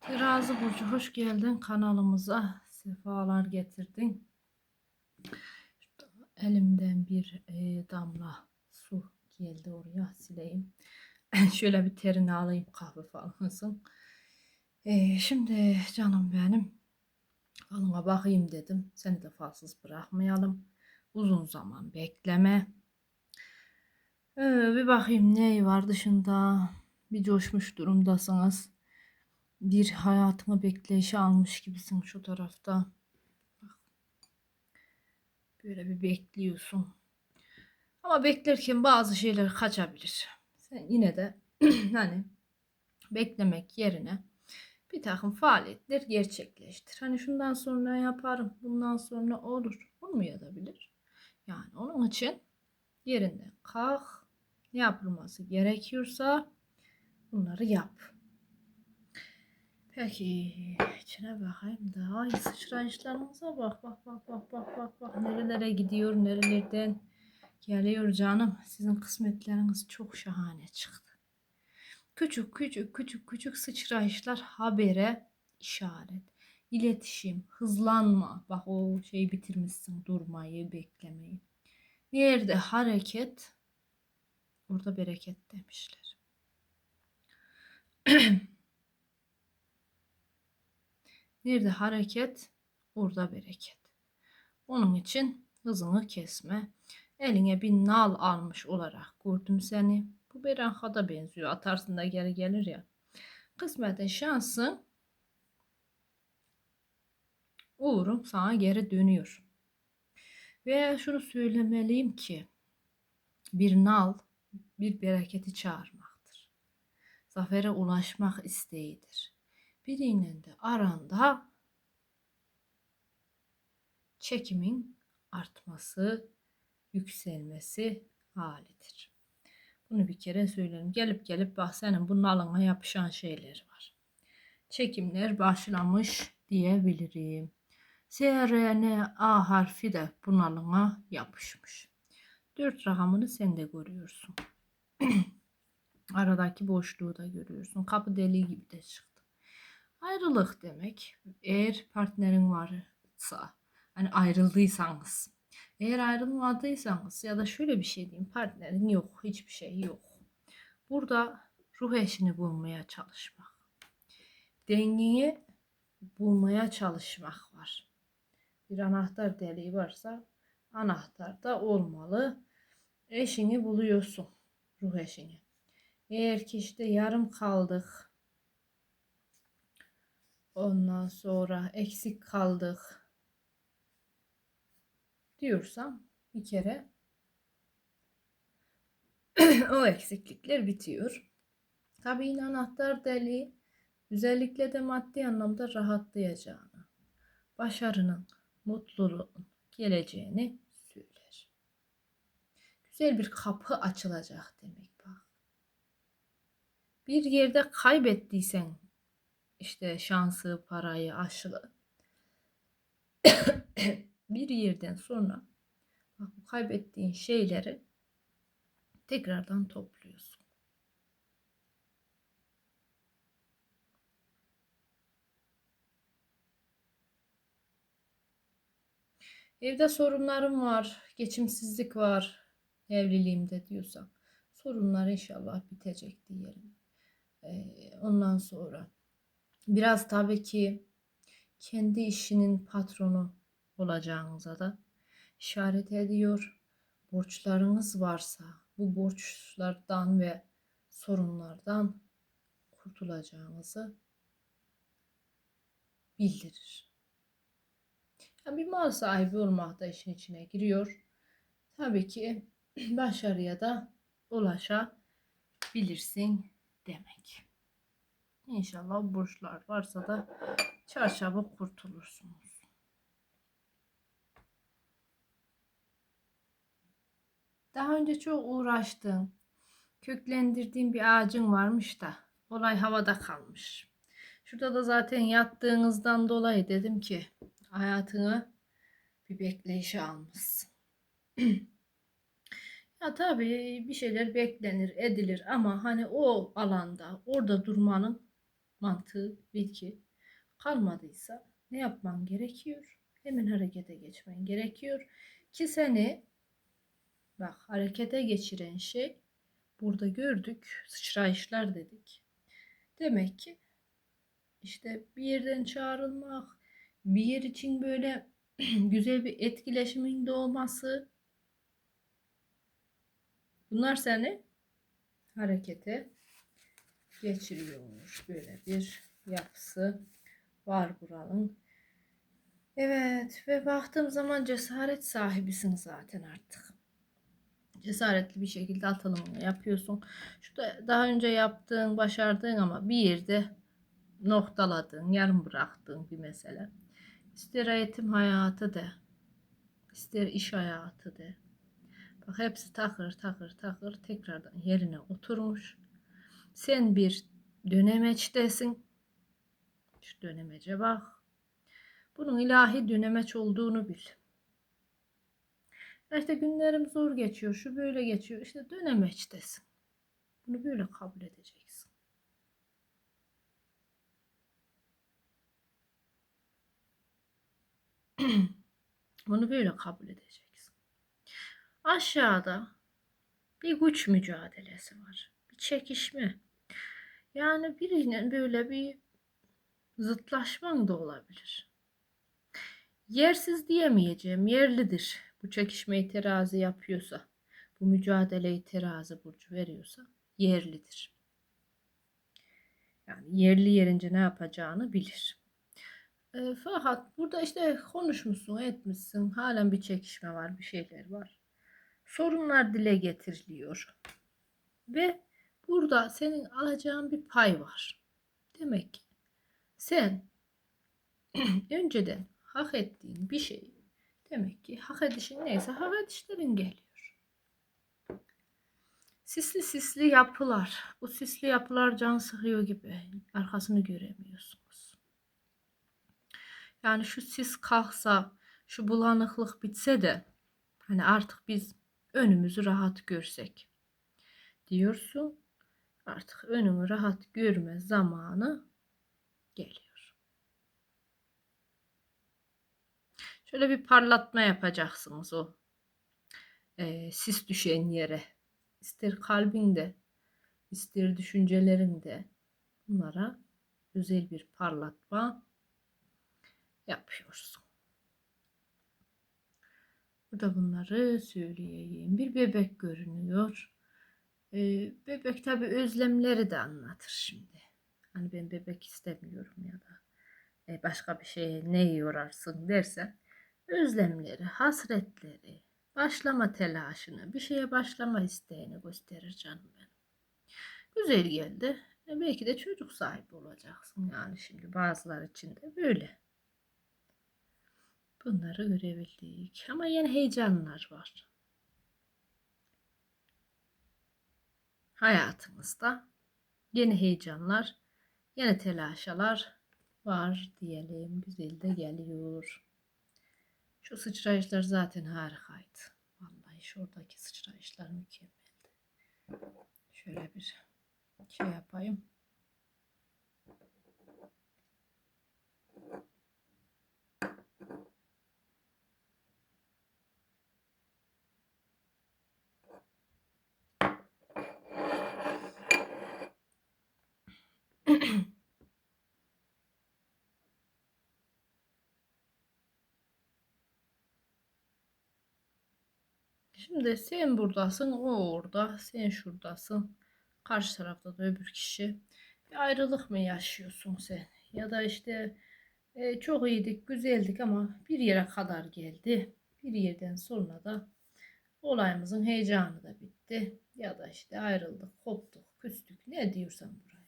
Terazi Burcu hoş geldin kanalımıza. Sefalar getirdin. Elimden bir e, damla su geldi oraya sileyim. Şöyle bir terini alayım kahve falan. E, şimdi canım benim falıma bakayım dedim. Seni de falsız bırakmayalım. Uzun zaman bekleme. E, bir bakayım ne var dışında. Bir coşmuş durumdasınız bir hayatımı bekleyişe almış gibisin şu tarafta. Böyle bir bekliyorsun. Ama beklerken bazı şeyler kaçabilir. Sen yine de hani beklemek yerine bir takım faaliyetler gerçekleştir. Hani şundan sonra yaparım, bundan sonra olur. Olmayabilir. Yani onun için yerinden kalk, ne yapılması gerekiyorsa bunları yap. Peki içine bakayım da ay sıçrayışlarımıza bak bak bak bak bak bak bak nerelere gidiyor nerelerden geliyor canım sizin kısmetleriniz çok şahane çıktı. Küçük küçük küçük küçük sıçrayışlar habere işaret. İletişim, hızlanma. Bak o şeyi bitirmişsin durmayı, beklemeyi. Nerede hareket orada bereket demişler. Nerede hareket, orada bereket. Onun için hızını kesme. Eline bir nal almış olarak gördüm seni. Bu berenhada benziyor. Atarsın da geri gelir ya. Kısmetin şansın uğurum sana geri dönüyor. Ve şunu söylemeliyim ki bir nal bir bereketi çağırmaktır. Zafere ulaşmak isteğidir biriyle de aranda çekimin artması, yükselmesi halidir. Bunu bir kere söylerim. Gelip gelip bak senin bunun alına yapışan şeyler var. Çekimler başlamış diyebilirim. SRN A harfi de bunun alına yapışmış. Dört rakamını sen de görüyorsun. Aradaki boşluğu da görüyorsun. Kapı deliği gibi de çıktı. Ayrılık demek. Eğer partnerin varsa, hani ayrıldıysanız, eğer ayrılmadıysanız ya da şöyle bir şey diyeyim, partnerin yok, hiçbir şey yok. Burada ruh eşini bulmaya çalışmak. Dengeyi bulmaya çalışmak var. Bir anahtar deliği varsa anahtar da olmalı. Eşini buluyorsun, ruh eşini. Eğer ki işte yarım kaldık, Ondan sonra eksik kaldık diyorsam bir kere o eksiklikler bitiyor. Yine anahtar deliği özellikle de maddi anlamda rahatlayacağını, başarının, mutluluğun geleceğini söyler. Güzel bir kapı açılacak demek bak. Bir yerde kaybettiysen işte şansı, parayı, aşkı bir yerden sonra bak bu kaybettiğin şeyleri tekrardan topluyorsun. Evde sorunlarım var, geçimsizlik var evliliğimde diyorsam sorunlar inşallah bitecek diyelim. Ee, ondan sonra Biraz tabii ki kendi işinin patronu olacağınıza da işaret ediyor. Borçlarınız varsa bu borçlardan ve sorunlardan kurtulacağınızı bildirir. Yani bir mal sahibi olmak da işin içine giriyor. Tabii ki başarıya da ulaşabilirsin demek. İnşallah burçlar varsa da çarçabuk kurtulursunuz. Daha önce çok uğraştım. Köklendirdiğim bir ağacın varmış da olay havada kalmış. Şurada da zaten yattığınızdan dolayı dedim ki hayatını bir bekleyişe almışsın. ya tabii bir şeyler beklenir, edilir ama hani o alanda orada durmanın mantığı bil ki kalmadıysa ne yapman gerekiyor? Hemen harekete geçmen gerekiyor ki seni bak harekete geçiren şey burada gördük sıçrayışlar dedik. Demek ki işte bir yerden çağrılmak, bir yer için böyle güzel bir etkileşimin doğması bunlar seni harekete geçiriyormuş. Böyle bir yapısı var buranın. Evet ve baktığım zaman cesaret sahibisin zaten artık. Cesaretli bir şekilde atılımını yapıyorsun. Şurada daha önce yaptığın, başardığın ama bir yerde noktaladığın, yarım bıraktığın bir mesele. İster eğitim hayatı de, ister iş hayatı de. Bak hepsi takır takır takır tekrardan yerine oturmuş. Sen bir dönemeçtesin. Şu dönemece bak. Bunun ilahi dönemeç olduğunu bil. İşte günlerim zor geçiyor, şu böyle geçiyor. İşte dönemeçtesin. Bunu böyle kabul edeceksin. Bunu böyle kabul edeceksin. Aşağıda bir güç mücadelesi var. Bir çekişme. Yani biriyle böyle bir zıtlaşman da olabilir. Yersiz diyemeyeceğim, yerlidir. Bu çekişmeyi terazi yapıyorsa, bu mücadeleyi terazi burcu veriyorsa yerlidir. Yani yerli yerince ne yapacağını bilir. E, fakat burada işte konuşmuşsun, etmişsin. Halen bir çekişme var, bir şeyler var. Sorunlar dile getiriliyor. Ve burada senin alacağın bir pay var. Demek ki sen önceden hak ettiğin bir şey demek ki hak edişin neyse hak edişlerin geliyor. Sisli sisli yapılar. Bu sisli yapılar can sıkıyor gibi. Arkasını göremiyorsunuz. Yani şu sis kalksa, şu bulanıklık bitse de hani artık biz önümüzü rahat görsek diyorsun. Artık önümü rahat görme zamanı geliyor. Şöyle bir parlatma yapacaksınız o e, sis düşen yere. İster kalbinde, ister düşüncelerinde bunlara özel bir parlatma yapıyorsun. Burada bunları söyleyeyim. Bir bebek görünüyor. Ee, bebek tabi özlemleri de anlatır şimdi. Hani ben bebek istemiyorum ya da e, başka bir şeye ne yorarsın dersen özlemleri, hasretleri, başlama telaşını, bir şeye başlama isteğini gösterir canım benim. Güzel geldi. E, belki de çocuk sahibi olacaksın yani şimdi bazılar için de böyle. Bunları görebildik. Ama yeni heyecanlar var. Hayatımızda yeni heyecanlar, yeni telaşalar var diyelim. Güzel de geliyor. Şu sıçrayışlar zaten harikaydı. Vallahi şuradaki sıçrayışlar mükemmeldi. Şöyle bir şey yapayım. Şimdi sen buradasın, o orada, sen şuradasın. Karşı tarafta da öbür kişi. Bir ayrılık mı yaşıyorsun sen? Ya da işte e, çok iyiydik, güzeldik ama bir yere kadar geldi. Bir yerden sonra da olayımızın heyecanı da bitti. Ya da işte ayrıldık, koptuk, küstük. Ne diyorsan buraya.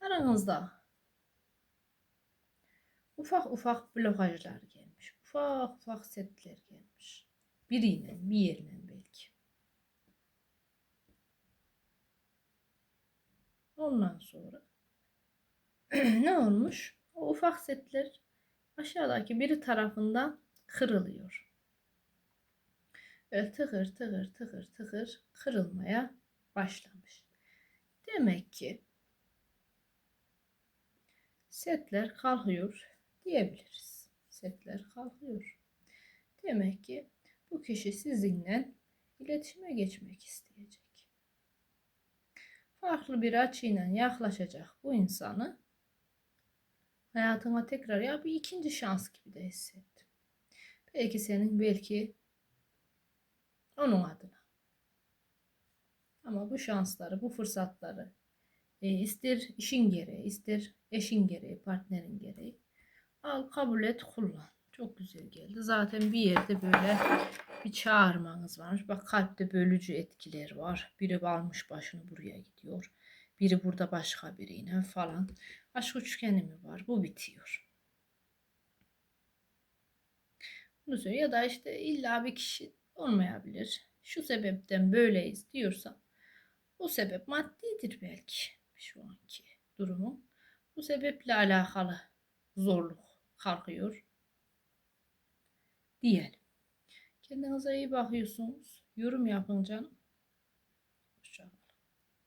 Aranızda ufak ufak blokajlar gelmiş. Ufak ufak setler gelmiş. Biriyle bir yerine belki. Ondan sonra ne olmuş? O ufak setler aşağıdaki biri tarafından kırılıyor. Böyle tıkır tıkır tıkır tıkır kırılmaya başlamış. Demek ki setler kalkıyor diyebiliriz. Setler kalkıyor. Demek ki bu kişi sizinle iletişime geçmek isteyecek. Farklı bir açıyla yaklaşacak bu insanı hayatına tekrar ya bir ikinci şans gibi de hissettim. Belki senin belki onun adına. Ama bu şansları, bu fırsatları e, ister işin gereği, ister eşin gereği, partnerin gereği al kabul et, kullan. Çok güzel geldi. Zaten bir yerde böyle bir çağırmanız varmış. Bak kalpte bölücü etkiler var. Biri almış başını buraya gidiyor. Biri burada başka biriyle falan. Aşk üçgeni mi var? Bu bitiyor. Bunu söylüyor. Ya da işte illa bir kişi olmayabilir. Şu sebepten böyleyiz diyorsa o sebep maddidir belki şu anki durumun. Bu sebeple alakalı zorluk kalkıyor diyelim. Kendinize iyi bakıyorsunuz. Yorum yapın canım.